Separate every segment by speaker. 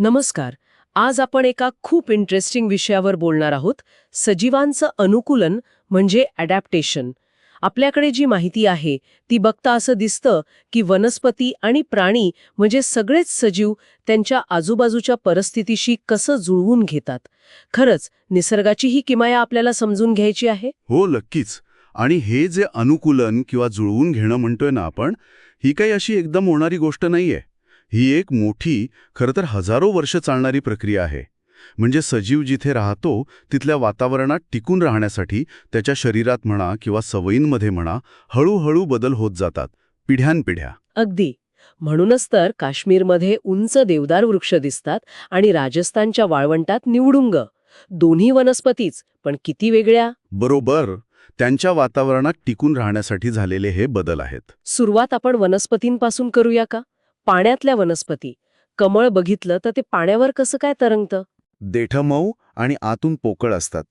Speaker 1: नमस्कार. आज आपण एका खूप इंटरेस्टिंग विषयावर बोलणार आहोत. सजीवांचं अनुकूलन म्हणजे अडॅप्टेशन आपल्याकडे जी माहिती आहे ती बघता असं दिसतं की वनस्पती आणि प्राणी म्हणजे सगळेच सजीव त्यांच्या आजूबाजूच्या परिस्थितीशी कसं जुळवून घेतात. खरंच निसर्गाची ही किमाया आपल्याला समजून घ्यायची आहे?
Speaker 2: हो नक्कीच. आणि हे जे अनुकूलन किंवा जुळवून घेणं म्हणतोय ना आपण ही काही अशी एकदम होणारी गोष्ट नाहीये. ही एक मोठी खरं तर हजारो वर्ष चालणारी प्रक्रिया आहे. म्हणजे सजीव जिथे राहतो तिथल्या वातावरणात टिकून राहण्यासाठी त्याच्या शरीरात म्हणा किंवा सवयींमध्ये म्हणा हळूहळू बदल होत जातात पिढ्यानपिढ्या.
Speaker 1: अगदी. म्हणूनच तर काश्मीरमध्ये उंच देवदार वृक्ष दिसतात आणि राजस्थानच्या वाळवंटात निवडुंग. दोन्ही वनस्पतीच पण किती वेगळ्या?
Speaker 2: बरोबर. त्यांच्या वातावरणात टिकून राहण्यासाठी झालेले हे बदल आहेत.
Speaker 1: सुरुवात आपण वनस्पतींपासून करूया का? पाण्यातल्या वनस्पती. कमळ बघितलं तर ते पाण्यावर कसं काय तरंगतं?
Speaker 2: देठं मऊ आणि आतून पोकळ असतात.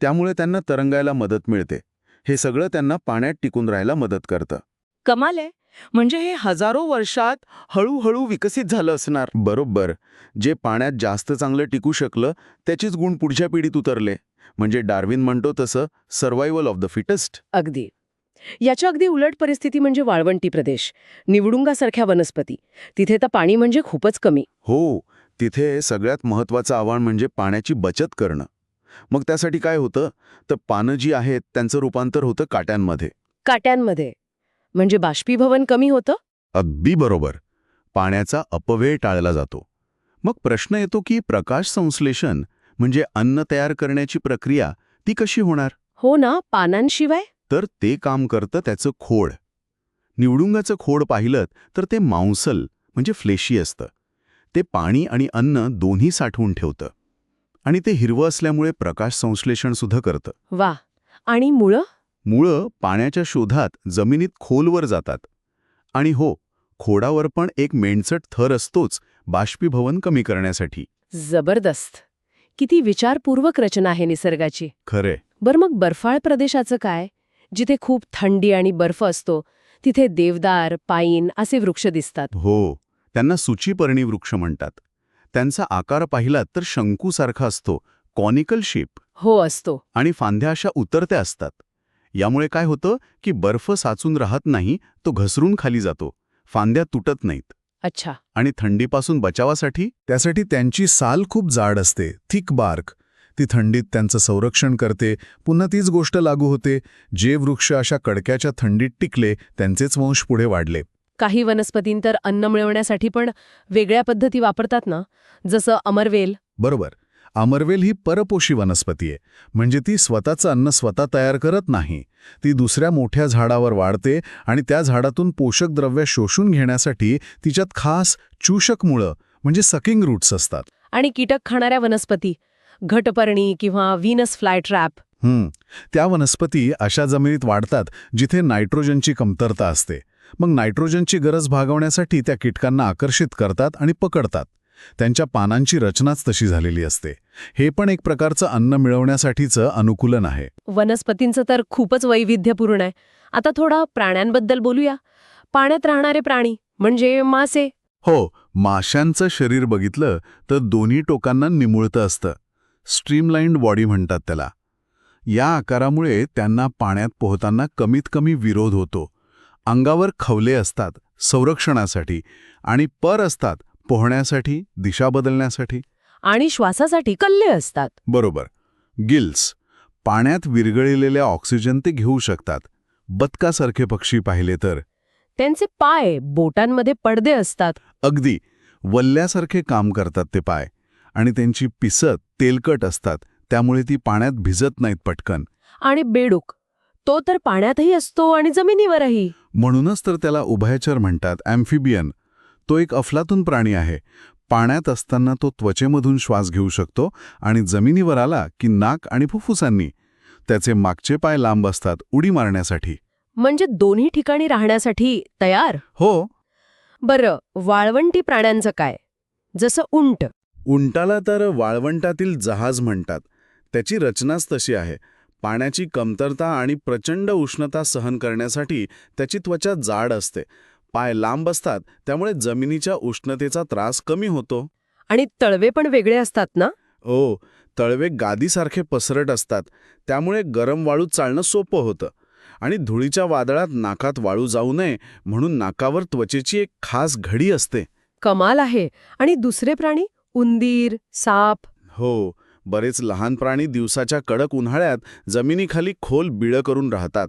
Speaker 2: त्यामुळे त्यांना तरंगायला मदत मिळते. हे सगळं त्यांना पाण्यात टिकून राहायला मदत करतं.
Speaker 3: कमाल आहे. म्हणजे हे हजारो वर्षात हळूहळू विकसित झालं असणार.
Speaker 2: बरोबर. जे पाण्यात जास्त चांगलं टिकू शकलं त्याचीच गुण पुढच्या पिढीत उतरले. म्हणजे डार्विन म्हणतो तसं सर्वायवल ऑफ द फिटेस्ट
Speaker 1: अगदी. याच्या अगदी उलट परिस्थिती म्हणजे वाळवंटी प्रदेश. निवडुंगासारख्या वनस्पती. तिथे तर पाणी म्हणजे खूपच कमी.
Speaker 2: हो तिथे सगळ्यात महत्वाचं आव्हान म्हणजे पाण्याची बचत करणं. मग त्यासाठी काय होतं? तर पानं जी आहेत त्यांचं रूपांतर होतं काट्यांमध्ये.
Speaker 1: काट्यांमध्ये. म्हणजे बाष्पीभवन कमी होतं?
Speaker 2: अगदी बरोबर. पाण्याचा अपव्यय टाळला जातो. मग प्रश्न येतो की प्रकाश संश्लेषण म्हणजे अन्न तयार करण्याची प्रक्रिया ती कशी होणार?
Speaker 1: हो ना पानांशिवाय?
Speaker 2: तर ते काम करतं त्याचं खोड. निवडुंगाचं खोड पाहिलं तर ते मांसल म्हणजे फ्लेशी असतं. ते पाणी आणि अन्न दोन्ही साठवून ठेवतं. आणि ते हिरवं असल्यामुळे प्रकाश संश्लेषण सुद्धा करतं.
Speaker 1: वा! आणि मुळं?
Speaker 2: मुळं पाण्याच्या शोधात जमिनीत खोलवर जातात. आणि हो खोडावर पण एक मेंढचट थर असतोच बाष्पीभवन कमी करण्यासाठी.
Speaker 1: जबरदस्त! किती विचारपूर्वक रचना आहे निसर्गाची.
Speaker 2: खरे
Speaker 1: बरं मग बर्फाळ प्रदेशाचं काय? जिथे खूप थंडी आणि बर्फ असतो तिथे देवदार पाईन असे वृक्ष दिसतात.
Speaker 2: हो त्यांना सूचीपर्णी वृक्ष म्हणतात. त्यांचा आकार पाहिलात तर शंकूसारखा असतो कॉनिकल शेप.
Speaker 1: हो असतो.
Speaker 2: आणि फांद्या अशा उतरत्या असतात. यामुळे काय होतं की बर्फ साचून राहत नाही तो घसरून खाली जातो. फांद्या तुटत नाहीत.
Speaker 1: अच्छा.
Speaker 2: आणि थंडीपासून बचावासाठी त्यासाठी त्यांची साल खूप जाड असते थिक बार्क. ती थंडीत त्यांचं संरक्षण करते. पुन्हा तीच गोष्ट लागू होते. जे वृक्ष अशा कडक्याच्या थंडीत टिकले त्यांचेच वंश पुढे वाढले.
Speaker 1: काही वनस्पतींतर अन्न मिळवण्यासाठी पण वेगळ्या पद्धती वापरतात ना? जसं अमरवेल.
Speaker 2: बरोबर. अमरवेल ही परपोषी वनस्पती आहे. म्हणजे ती स्वतःचं अन्न स्वतः तयार करत नाही. ती दुसऱ्या मोठ्या झाडावर वाढते आणि त्या झाडातून पोषक द्रव्य शोषून घेण्यासाठी तिच्यात खास चूषक मुळं म्हणजे सकिंग रूट्स असतात.
Speaker 1: आणि कीटक खाणाऱ्या वनस्पती. घटपर्णी किंवा व्हीनस फ्लाय ट्रॅप
Speaker 2: त्या वनस्पती अशा जमिनीत वाढतात जिथे नायट्रोजनची कमतरता असते. मग नायट्रोजनची गरज भागवण्यासाठी त्या कीटकांना आकर्षित करतात आणि पकडतात. त्यांच्या पानांची रचनाच तशी झालेली असते. हे पण एक प्रकारचं अन्न मिळवण्यासाठीचं अनुकूलन आहे.
Speaker 1: वनस्पतींचं तर खूपच वैविध्यपूर्ण आहे. आता थोडा प्राण्यांबद्दल बोलूया. पाण्यात राहणारे प्राणी म्हणजे मासे.
Speaker 2: हो माशांचं शरीर बघितलं तर दोन्ही टोकांना निमुळतं असतं. स्ट्रीमलाइंड बॉडी म्हणतात त्याला. या आकारामुळे त्यांना पाण्यात पोहताना कमीत कमी विरोध होतो. अंगावर खवले असतात संरक्षणासाठी आणि पर असतात पोहण्यासाठी दिशा बदलण्यासाठी.
Speaker 1: आणि श्वासासाठी कल्ले असतात.
Speaker 2: बरोबर. गिल्स पाण्यात विरघळलेल्या ऑक्सिजन ते घेऊ शकतात. बदकासारखे पक्षी पाहिले तर.
Speaker 1: त्यांचे पाय बोटांमध्ये पडदे असतात.
Speaker 2: अगदी. वल्ल्यासारखे काम करतात ते पाय. आणि त्यांची पिसत तेलकट असतात. त्यामुळे ती पाण्यात भिजत नाहीत पटकन.
Speaker 1: आणि बेडूक. तो तर पाण्यातही असतो आणि जमिनीवरही.
Speaker 2: म्हणूनच तर त्याला उभयचर म्हणतात ॲम्फिबियन. तो एक अफलातून प्राणी आहे. पाण्यात असताना तो त्वचेमधून श्वास घेऊ शकतो आणि जमिनीवर आला की नाक आणि फुफ्फुसांनी. त्याचे मागचे पाय लांब असतात उडी मारण्यासाठी.
Speaker 1: म्हणजे दोन्ही ठिकाणी राहण्यासाठी तयार?
Speaker 2: हो.
Speaker 1: बरं वाळवंटी प्राण्यांचं काय? जसं उंट.
Speaker 2: उंटाला तर वाळवंटातील जहाज म्हणतात. त्याची रचनाच तशी आहे. पाण्याची कमतरता आणि प्रचंड उष्णता सहन करण्यासाठी त्याची त्वचा जाड असते. पाय लांब असतात त्यामुळे जमिनीच्या उष्णतेचा त्रास कमी होतो.
Speaker 1: आणि तळवे पण वेगळे असतात ना?
Speaker 2: ओ तळवे गादीसारखे पसरट असतात. त्यामुळे गरम वाळूत चालणं सोपं होतं. आणि धुळीच्या वादळात नाकात वाळू जाऊ नये म्हणून नाकावर त्वचेची एक खास घडी असते.
Speaker 1: कमाल आहे. आणि दुसरे प्राणी? उंदीर साप.
Speaker 2: हो बरेच लहान प्राणी दिवसाच्या कडक उन्हाळ्यात जमिनीखाली खोल बिळं करून राहतात.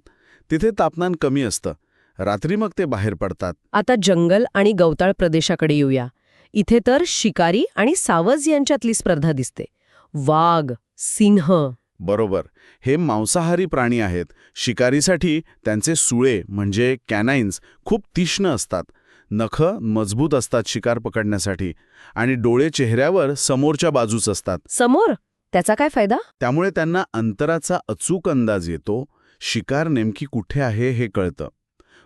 Speaker 2: तिथे तापमान कमी असतं. रात्री मग ते बाहेर पडतात.
Speaker 1: आता जंगल आणि गवताळ प्रदेशाकडे येऊया. इथे तर शिकारी आणि सावज यांच्यातली स्पर्धा दिसते. वाघ सिंह.
Speaker 2: बरोबर. हे मांसाहारी प्राणी आहेत. शिकारीसाठी त्यांचे सुळे म्हणजे कॅनाईन्स खूप तीक्ष्ण असतात. नखं मजबूत असतात शिकार पकडण्यासाठी आणि डोळे चेहऱ्यावर समोरच्या बाजूच असतात.
Speaker 1: समोर? त्याचा काय फायदा?
Speaker 2: त्यामुळे त्यांना अंतराचा अचूक अंदाज येतो शिकार नेमकी कुठे आहे हे कळतं.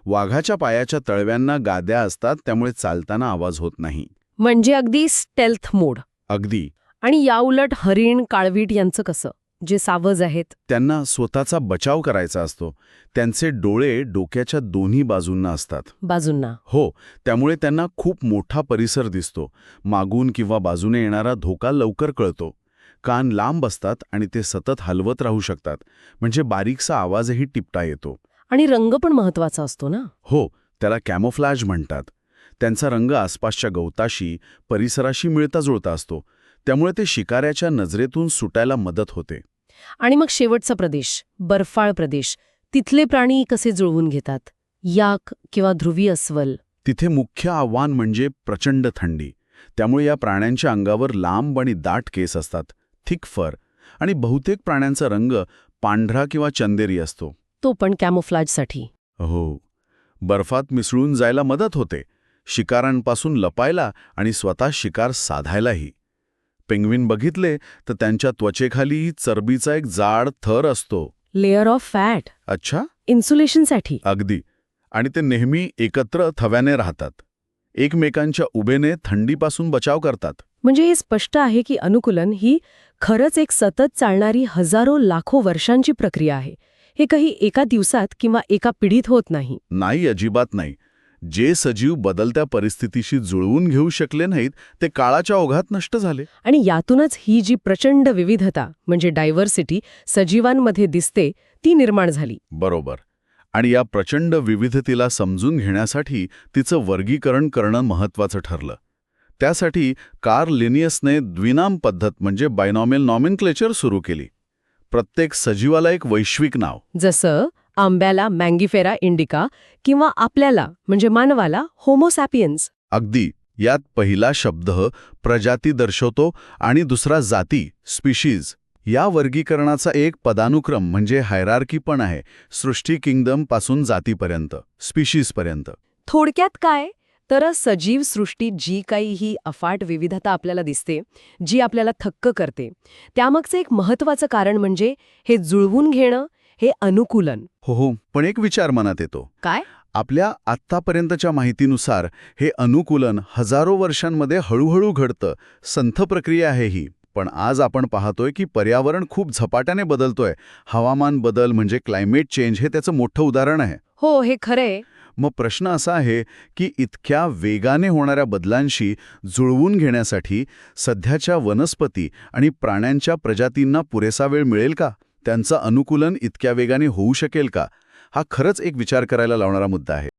Speaker 2: वाघाच्या पायाच्या तळव्यांना गाद्या असतात त्यामुळे चालताना आवाज होत नाही.
Speaker 1: म्हणजे अगदी स्टेल्थ मोड
Speaker 2: अगदी.
Speaker 1: आणि याउलट हरिण काळवीट यांचं कसं? जे सावज आहेत.
Speaker 2: त्यांना स्वतःचा बचाव करायचा असतो. त्यांचे डोळे डोक्याच्या दोन्ही बाजूंना असतात.
Speaker 1: बाजूंना.
Speaker 2: हो त्यामुळे त्यांना खूप मोठा परिसर दिसतो. मागून किंवा बाजूने येणारा धोका लवकर कळतो. कान लांब असतात आणि ते सतत हलवत राहू शकतात. म्हणजे बारीकसा आवाजही टिपटा येतो.
Speaker 1: आणि रंग पण महत्त्वाचा असतो ना?
Speaker 2: हो त्याला कॅमोफ्लॅज म्हणतात. त्यांचा रंग आसपासच्या गवताशी परिसराशी मिळता जुळता असतो. त्यामुळे ते शिकाऱ्याच्या नजरेतून सुटायला मदत होते.
Speaker 1: आणि मग शेवटचा प्रदेश बर्फाळ प्रदेश. तिथले प्राणी कसे जुळवून घेतात? याक किंवा ध्रुवी अस्वल?
Speaker 2: तिथे मुख्य आव्हान म्हणजे प्रचंड थंडी. त्यामुळे या प्राण्यांच्या अंगावर लांब आणि दाट केस असतात थिक फर. आणि बहुतेक प्राण्यांचा रंग पांढरा किंवा चंदेरी असतो.
Speaker 1: तो पण कॅमोफ्लॅजसाठी.
Speaker 2: हो. बर्फात मिसळून जायला मदत होते. शिकारांपासून लपायला आणि स्वतः शिकार साधायलाही. पेंग्विन बघितले तर त्यांच्या त्वचेखाली चरबीचा एक जाड थर असतो.
Speaker 1: लेअर ऑफ फॅट
Speaker 2: अच्छा?
Speaker 1: इन्सुलेशनसाठी
Speaker 2: अगदी. आणि ते नेहमी एकत्र थव्याने राहतात. एकमेकांच्या उभेने थंडीपासून बचाव करतात.
Speaker 1: म्हणजे हे स्पष्ट आहे की अनुकूलन ही खरंच एक सतत चालणारी हजारो लाखो वर्षांची प्रक्रिया आहे. हे काही एका दिवसात किंवा एका पिढीत होत नाही.
Speaker 2: नाही अजिबात नाही. जे सजीव बदलत्या परिस्थितीशी जुळवून घेऊ शकले नाहीत ते काळाच्या ओघात नष्ट झाले.
Speaker 1: आणि यातूनच ही जी प्रचंड विविधता म्हणजे डायव्हर्सिटी सजीवांमध्ये दिसते ती निर्माण झाली.
Speaker 2: बरोबर. आणि या प्रचंड विविधतेला समजून घेण्यासाठी तिचं वर्गीकरण करणं महत्वाचं ठरलं. त्यासाठी कार्ल लिनियसने द्विनाम पद्धत म्हणजे बायनॉमियल नॉमिनक्लेचर सुरू केली. प्रत्येक सजीवाला एक वैश्विक नाव.
Speaker 1: जसं आंब्याला मँगीफेरा इंडिका किंवा आपल्याला म्हणजे मानवाला होमोसॅपियन्स
Speaker 2: अगदी. यात पहिला शब्द प्रजाती दर्शवतो आणि दुसरा जाती स्पीशीज. या वर्गीकरणाचा एक पदानुक्रम म्हणजे हायरार्की पण आहे सृष्टी किंगडमपासून जातीपर्यंत स्पीशीजपर्यंत
Speaker 1: थोडक्यात काय? तर सजीव सृष्टीत जी काही ही अफाट विविधता आपल्याला दिसते जी आपल्याला थक्क करते. त्यामागचं एक महत्वाचं कारण म्हणजे हे जुळवून घेणं हे अनुकूलन.
Speaker 2: हो हो पण एक विचार मनात येतो.
Speaker 1: काय?
Speaker 2: आपल्या आत्तापर्यंतच्या माहितीनुसार हे अनुकूलन हजारो वर्षांमध्ये हळूहळू घडतं. संथ प्रक्रिया आहे ही पण आज आपण पाहतोय की पर्यावरण खूप झपाट्याने बदलतोय. हवामान बदल म्हणजे क्लायमेट चेंज हे त्याचं मोठं उदाहरण आहे.
Speaker 1: हो हे खरंय
Speaker 2: मग प्रश्न असा आहे की इतक्या वेगाने होणाऱ्या बदलांशी जुळवून घेण्यासाठी सध्याच्या वनस्पती आणि प्राण्यांच्या प्रजातींना पुरेसा वेळ मिळेल का? त्यांचं अनुकूलन इतक्या वेगाने होऊ शकेल का? हा खरंच एक विचार करायला लावणारा मुद्दा आहे.